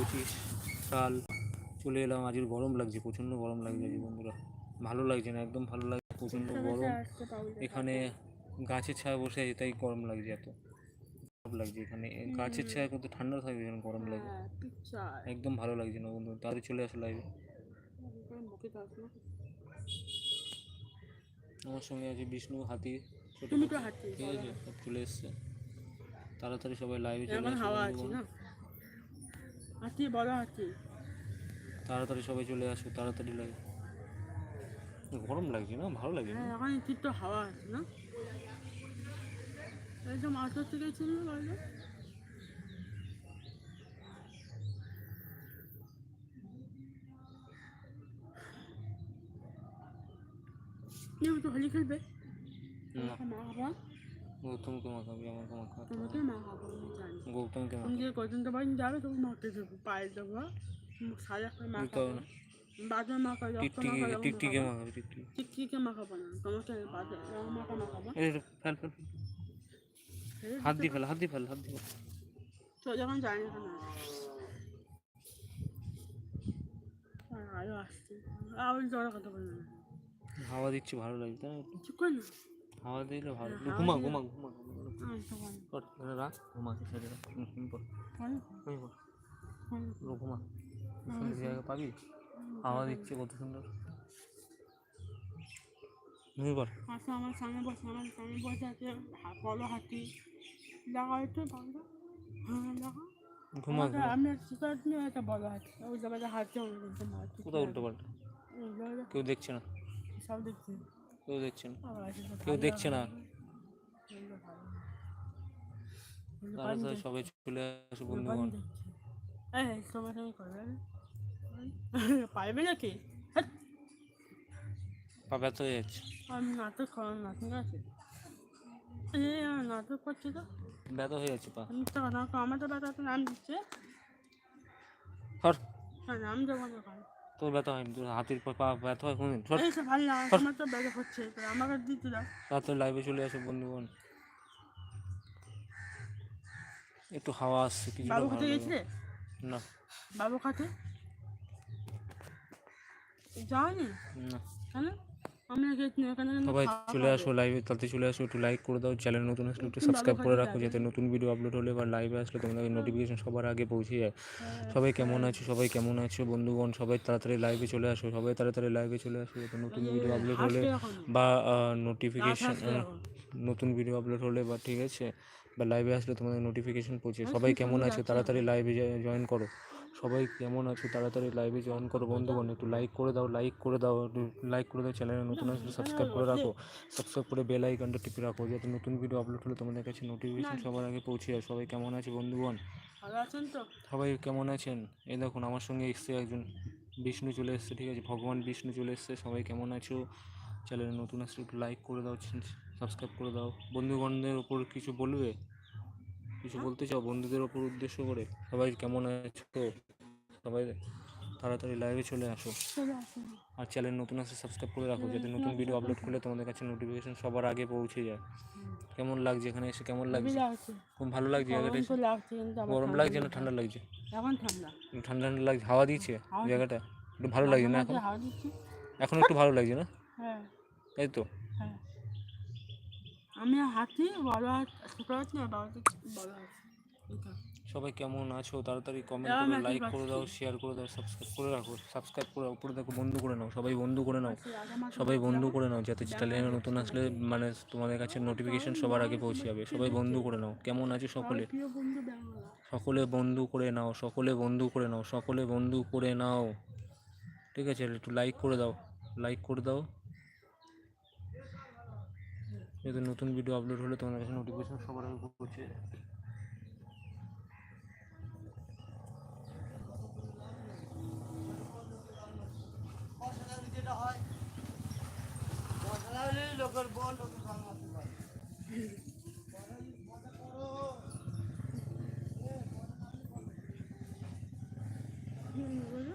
পঁচিশ সাল চলে এলাম। আজকে গরম লাগছে প্রচণ্ড গরম লাগছে আজকে বন্ধুরা। ভালো লাগছে না একদম ভালো লাগছে প্রচণ্ড গরম। এখানে গাছের ছায়া বসে আছে তাই গরম লাগছে এত। গরম লাগছে এখানে। গাছের ছায়া কত ঠান্ডা থাকবে যেন গরম লাগে। একদম ভালো লাগছে না বন্ধু তাড়াতাড়ি চলে আসো লাইভে আমার সঙ্গে আছে বিষ্ণু হাতি ছোট ঠিক আছে সব চলে এসছে। তাড়াতাড়ি সবাই লাইভে চলে আসো হাঁটি বড় হাঁটি তাড়াতাড়ি সবাই চলে আসো তাড়াতাড়ি লাগে। গরম লাগছে না? ভালো লাগে না? হ্যাঁ এখন ঠিক তো হাওয়া আছে না? একদম আসার থেকে ছিল বাইরে। তো হোলি খেলবে? মা খাব গৌতমকে মাখাবি আমাকে মাখাবি তোমাকে মা খাব আমি জানি। গৌতমকে তুমি মাখাবি যে কদিন তো বাড়ি যাবে তখন মাকে দেবো পায়ে দেবো সাজা করে মা দিতে হবে খাব। না বাদে মা খাব রক্ত মা টিকটিকি খাব টিকটিকে মাখাবি টিকটিকি। টিকটিকে মা খাব না তোমাকে বাদে মাকে মা খাব ফেল ফেল ফেল। হাত দিয়ে ফেল হাত দিয়ে ফেল হাত দিয়ে তো যখন জানি না আরও আসছে। আবার জ্বর কথা বলবে। হাওয়া দিচ্ছে ভালো লাগছে? চুপ কর না। হাওয়া দিলে ভালো। ঘুমা ঘুমা ঘুমা বল। রাখ ঘুমা ছেড়ে রাখ বল। বল। বল। বল। ঘুমা। জায়গা পাবি হাওয়া দিচ্ছে কত সুন্দর। তুমি বল। আমার সামনে বসে আমার সামনে বসে আছে বড় হাতি। দেখা একটু ভালো হ্যাঁ ঘুমা নিয়ে একটা বড় হাতি। ওই জায়গায় হাতে কোথাও উল্টো পাল্টা? কেউ দেখছে না। সব দেখছি। কেউ দেখছে না। কেউ দেখছে না। সবাই চলে আসো বন্ধুগণ। তোমার সঙ্গে করবে পারবে নাকি? হ্যাট, পা ব্যথা হয়ে যাচ্ছে। আমি নাটক করার না ঠিক আছে নাটক করছে তো। ব্যথা হয়ে যাচ্ছে পা। আমি তো আমার তো ব্যথা তো নাম দিচ্ছে। হ্যাঁ নাম দেবো না তোর ব্যথা তোর হাতের পা পা ব্যথা হয় কোনদিন? ভালো না আমার তো ব্যথা হচ্ছে আমাকে দিতে দাও রাতের লাইভে চলে আসো বন্ধুগণ একটু হাওয়া আসছে কিছু বাবু খেতে গেছিলে না। বাবু খাতে যাওনি? না। কেন? সবাই চলে আসো লাইভে তাড়াতাড়ি চলে আসো একটু লাইক করে দাও চ্যানেল নতুন আসলে একটু সাবস্ক্রাইব করে রাখো যাতে নতুন ভিডিও আপলোড হলে বা লাইভে আসলে তোমাদের নোটিফিকেশন সবার আগে পৌঁছে যায়। হ্যাঁ, সবাই কেমন আছো? সবাই কেমন আছো? বন্ধুগণ সবাই তাড়াতাড়ি লাইভে চলে আসো সবাই তাড়াতাড়ি লাইভে চলে আসো যাতে নতুন ভিডিও আপলোড হলে বা নোটিফিকেশন নতুন ভিডিও আপলোড হলে বা ঠিক আছে বা লাইভে আসলে তোমাদের নোটিফিকেশন পৌঁছে সবাই কেমন আছো? তাড়াতাড়ি লাইভে জয়েন করো। সবাই কেমন আছো? তাড়াতাড়ি লাইভে জয়েন করো বন্ধুগণ। একটু লাইক করে দাও লাইক করে দাও একটু লাইক করে দাও চ্যানেলে নতুন আসলে সাবস্ক্রাইব করে রাখো। সাবস্ক্রাইব করে বেল আইকনটা টিপে রাখো যাতে নতুন ভিডিও আপলোড হলে তোমাদের কাছে নোটিফিকেশন সবার আগে পৌঁছে যায়। সবাই কেমন আছে বন্ধুগণ? ভালো আছেন তো? সবাই কেমন আছেন? এই দেখুন আমার সঙ্গে এসছে একজন বিষ্ণু চলে এসছে ঠিক আছে? ভগবান বিষ্ণু চলে এসছে সবাই কেমন আছো? চ্যানেলে নতুন আসলে একটু লাইক করে দাও সাবস্ক্রাইব করে দাও। বন্ধুগণদের ওপর কিছু বলবে? কিছু বলতে চাও? বন্ধুদের ওপর উদ্দেশ্য করে? সবাই কেমন আছো? সবাই তাড়াতাড়ি লাইভে চলে আসো। আর চ্যানেল নতুন আসে সাবস্ক্রাইব করে রাখো যাতে নতুন ভিডিও আপলোড করলে তোমাদের কাছে নোটিফিকেশন সবার আগে পৌঁছে যায়। কেমন লাগছে এখানে এসে? কেমন লাগছে? খুব ভালো লাগছে জায়গাটা গরম লাগছে না ঠান্ডা লাগছে। এখন ঠান্ডা। ঠান্ডা ঠান্ডা লাগছে। হাওয়া দিচ্ছে জায়গাটা? একটু ভালো লাগছে না এখন? মাঝে হাওয়া দিচ্ছে। এখন একটু ভালো লাগছে না? হ্যাঁ। তাই তো। হ্যাঁ আমি হাতি বড় হাত ছোট হাত না বড় হাত বড় হাত সবাই কেমন আছো? তাড়াতাড়ি কমেন্ট করে লাইক করে দাও শেয়ার করে দাও সাবস্ক্রাইব করে রাখো সাবস্ক্রাইব করে উপরে দেখো বন্ধু করে নাও সবাই বন্ধু করে নাও মাসে সবাই বন্ধু করে নাও যাতে চ্যানেলে নতুন আসলে মানে তোমাদের কাছে নোটিফিকেশন সবার আগে পৌঁছে যাবে। সবাই বন্ধু করে নাও কেমন আছো সকলে? সকলে বন্ধু করে নাও সকলে বন্ধু করে নাও সকলে বন্ধু করে নাও। ঠিক আছে একটু লাইক করে দাও লাইক করে দাও। যাতে নতুন ভিডিও আপলোড হলে তোমাদের কাছে নোটিফিকেশন সবার আগে পৌঁছে যায়। হুম, বলো।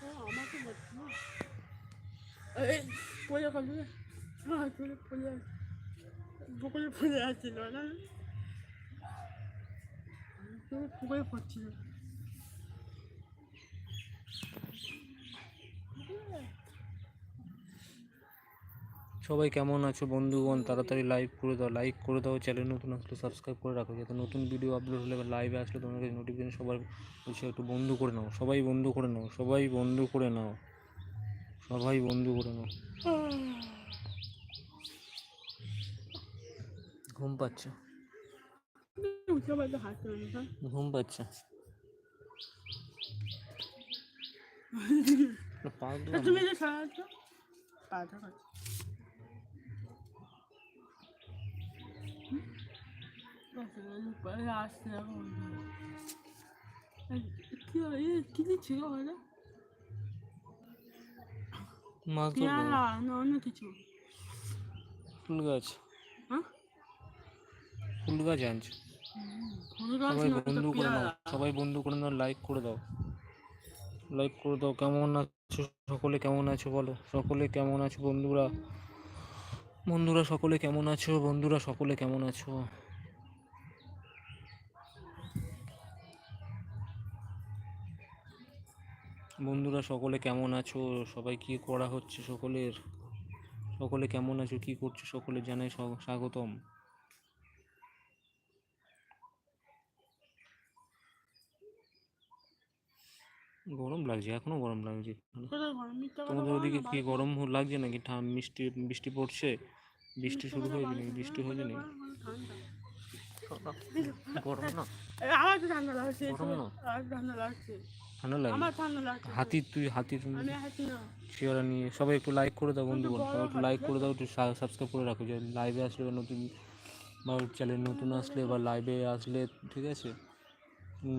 ও, আমাকে বলছে না। এই, সবাই কেমন আছো বন্ধুগণ? তাড়াতাড়ি লাইক করে দাও লাইক করে দাও চ্যানেল নতুন আসলে সাবস্ক্রাইব করে রাখো। যাতে নতুন ভিডিও আপলোড হলে লাইভে আসলে তোমার কাছে নোটিফিকেশন সবার একটু বন্ধু করে নাও। সবাই বন্ধু করে নাও, সবাই বন্ধু করে নাও। সবাই বন্ধু করে নাও। ঘুম পাচ্ছে। ঘুম পাচ্ছে। তুমি যে পাটা খাচ্ছ আসছে কি কি দিচ্ছিল ওটা মাছ ধরবো পেয়ারা না অন্য কিছু। ফুল গাছ। হ্যাঁ? ফুল গাছ আনছে। সবাই বন্ধু করে নাও সবাই বন্ধু করে নাও লাইক করে দাও। লাইক করে দাও কেমন আছো সকলে কেমন আছো বলো? সকলে কেমন আছো বন্ধুরা? বন্ধুরা সকলে কেমন আছো? বন্ধুরা সকলে কেমন আছো? বন্ধুরা সকলে কেমন আছো? সবাই কি করা হচ্ছে সকলের? সকলে কেমন আছো? কি করছ সকলে? জানাই স্বাগতম। গরম লাগছে এখনও গরম লাগছে। তোমাদের ওদিকে কি গরম লাগছে নাকি? ঠাম মিষ্টি বৃষ্টি পড়ছে? বৃষ্টি শুরু হয়েছে নাকি? বৃষ্টি হয়েছে নাকি? গরম না। আমার তো ঠান্ডা লাগছে ঠান্ডা লাগছে। ঠান্ডা লাগে। হাতি তুই না। চেয়ারা নিয়ে সবাই একটু লাইক করে দাও বন্ধু বড় সবাই একটু লাইক করে দাও একটু সাবস্ক্রাইব করে রাখো। যে লাইভে আসলে বা নতুন বা চ্যানেল নতুন আসলে বা লাইভে আসলে ঠিক আছে?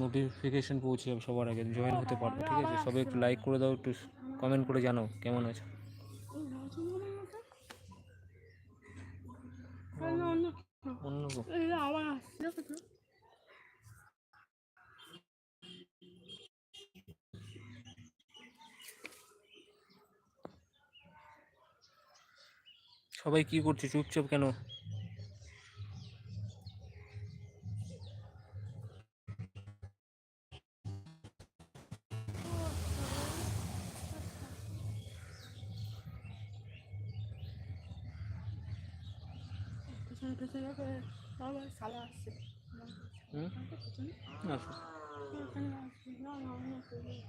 নোটিফিকেশন পৌঁছে যাবে সবার আগে জয়েন হতে পারবে ঠিক আছে? সবাই একটু লাইক করে দাও একটু কমেন্ট করে জানাও কেমন আছে? অন্য কিছু। অন্য গো। এই যে আবার আসছে দেখো তো। সবাই কি করছে? চুপচাপ কেন? আসো এখানে আসছে না না অন্য কেউ নেই।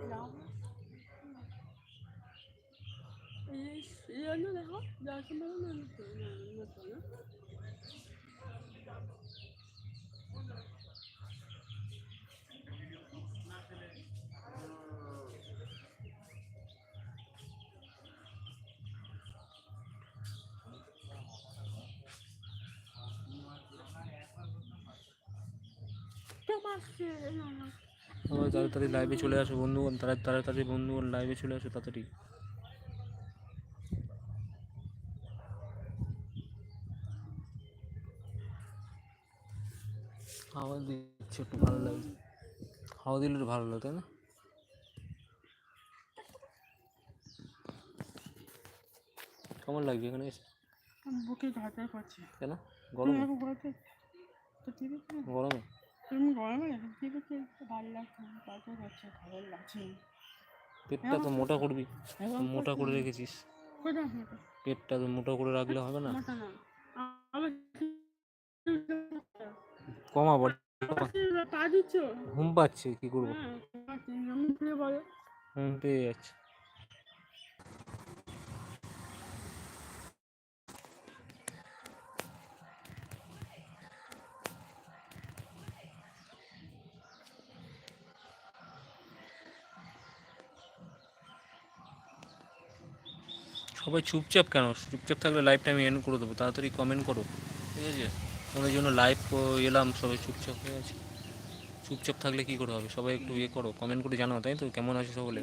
এই নাও। এই জন্য দেখো তাড়াতাড়ি লাইভে চলে আসো বন্ধু তাড়াতাড়ি বন্ধু লাইভে চলে আসো তাড়াতাড়ি। হাওয়া দিচ্ছে একটু ভালো লাগছে। হাওয়া দিলে একটু ভালো লাগে তাই না? কেমন লাগছে এখানে এসে? বুকে ঘাটা করছে। কেন? গরম? গরমে? তুমি গরমে? এখন ঠিক আছে ভালো লাগছে। করছে ভালো লাগছে। পেটটা তো মোটা করবি। মোটা করে রেখেছিস। পেটটা তো মোটা করে রাখলে হবে না। কমা বল পা দিচ্ছ? ঘুম পাচ্ছে কি করব? হ্যাঁ ঘুম পেয়ে যাচ্ছে। সবাই চুপচাপ কেন? চুপচাপ থাকলে লাইভটা আমি এন্ড করে দেবো। তাড়াতাড়ি কমেন্ট করো। ঠিক আছে? ওদের জন্য লাইভ এলাম, সবাই চুপচাপ হয়ে আছে। চুপচাপ থাকলে কি করে হবে? সবাই একটু ইয়ে করো কমেন্ট করে জানাও, তাই তো? কেমন আছো সকলে?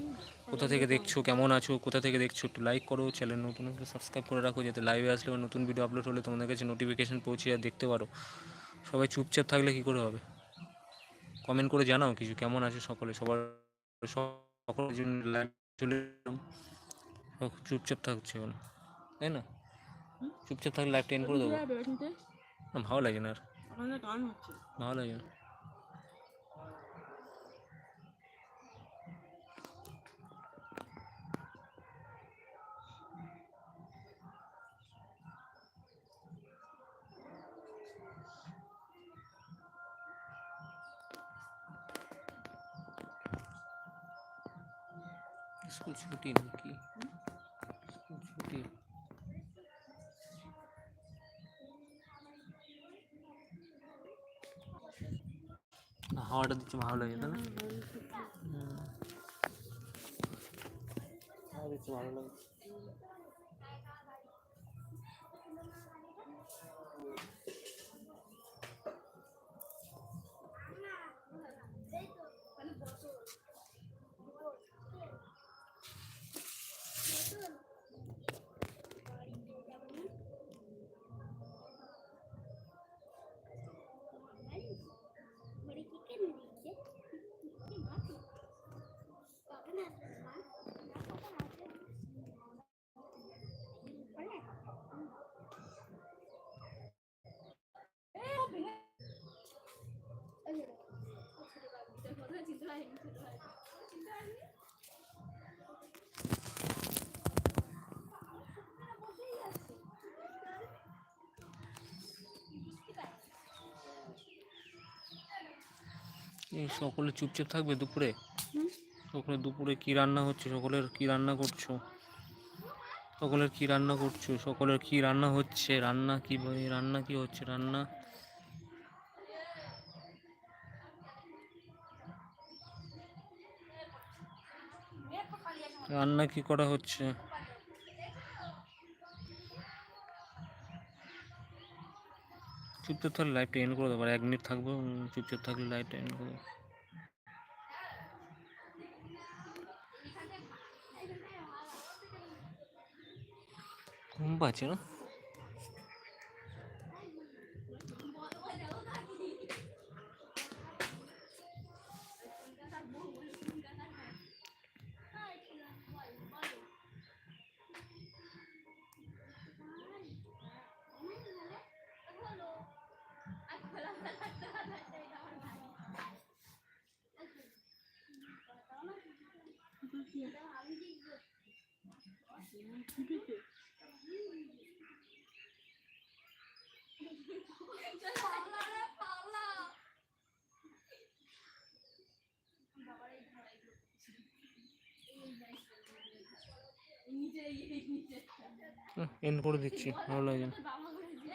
কোথা থেকে দেখছ? কেমন আছো? কোথা থেকে দেখছ? একটু লাইক করো চ্যানেল নতুন একটু সাবস্ক্রাইব করে রাখো, যাতে লাইভে আসলে বা নতুন ভিডিও আপলোড হলে তোমাদের কাছে নোটিফিকেশান পৌঁছে আর দেখতে পারো। সবাই চুপচাপ থাকলে কি করে হবে? কমেন্ট করে জানাও কিছু, কেমন আছে সকলে? সবার, সকলের জন্য লাইভ চলে চুপচাপ থাকছে তাই না? চুপচাপ থাকলে লাইভটা এন্ড করে দেবো। ভালো লাগে না আর ওখানে গান হচ্ছে ভালো লাগে না স্কুল ছুটি নাকি? স্কুল হাওয়াটা দিচ্ছে ভালো লাগে তাই না হুম। হাওয়া দিচ্ছে ভালো লাগে এই সকলে চুপচাপ থাকবে দুপুরে? সকলে দুপুরে কি রান্না হচ্ছে? সকলের কি রান্না করছ? সকলের কি রান্না করছ? সকলের কি রান্না হচ্ছে? রান্না কি রান্না কি হচ্ছে? রান্না? রান্না কি করা হচ্ছে? চুপচাপ থাকলে লাইভটা এন্ড করে দেবো। এক মিনিট থাকব চুপচাপ থাকলে লাইভটা এন্ড করে দেবো। ঘুম পাচ্ছে না? এন্ড করে দিচ্ছি ভালো লাগে না।